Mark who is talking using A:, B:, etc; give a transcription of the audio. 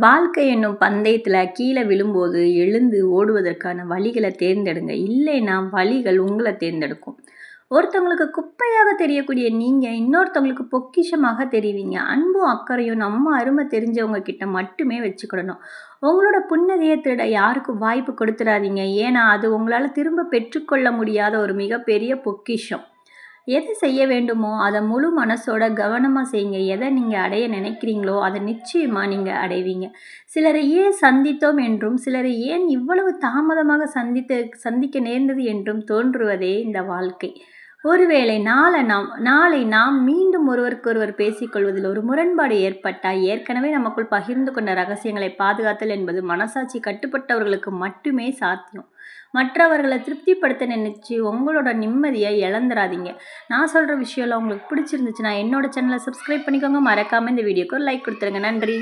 A: வாழ்க்கை என்னும் பந்தயத்தில் கீழே விழும்போது எழுந்து ஓடுவதற்கான வழிகளை தேர்ந்தெடுங்க. இல்லைன்னா வழிகள் உங்களை தேர்ந்தெடுக்கும். ஒருத்தவங்களுக்கு குப்பையாக தெரியக்கூடிய நீங்கள் இன்னொருத்தவங்களுக்கு பொக்கிஷமாக தெரிவிங்க. அன்பும் அக்கறையும் நம்ம அருமை தெரிஞ்சவங்க கிட்ட மட்டுமே வச்சுக்கிடணும். உங்களோட புன்னகையை திருட யாருக்கும் வாய்ப்பு கொடுத்துடாதீங்க. ஏன்னா அது உங்களால் திரும்ப பெற்றுக்கொள்ள முடியாத ஒரு மிகப்பெரிய பொக்கிஷம். எது செய்ய வேண்டுமோ அதை முழு மனசோட கவனமாக செய்யுங்க. எதை நீங்கள் அடைய நினைக்கிறீங்களோ அதை நிச்சயமாக நீங்கள் அடைவீங்க. சிலரை ஏன் சந்தித்தோம் என்றும் சிலரை ஏன் இவ்வளவு தாமதமாக சந்தித்து சந்திக்க நேர்ந்தது என்றும் தோன்றுவதே இந்த வாழ்க்கை. ஒருவேளை நாளை நாம் நாளை நாம் மீண்டும் ஒருவருக்கொருவர் பேசிக்கொள்வதில் ஒரு முரண்பாடு ஏற்பட்டால் ஏற்கனவே நமக்குள் பகிர்ந்து கொண்ட ரகசியங்களை பாதுகாத்தல் என்பது மனசாட்சி கட்டுப்பட்டவர்களுக்கு மட்டுமே சாத்தியம். மற்றவர்களை திருப்திப்படுத்த நினைச்சு உங்களோட நிம்மதியை இழந்துடாதீங்க நான் சொல்கிற விஷயம்லாம் உங்களுக்கு பிடிச்சிருந்துச்சுன்னா என்னோட சேனலை சப்ஸ்கிரைப் பண்ணிக்கோங்க. மறக்காமல் இந்த வீடியோக்கு லைக் கொடுத்துருங்க. நன்றி.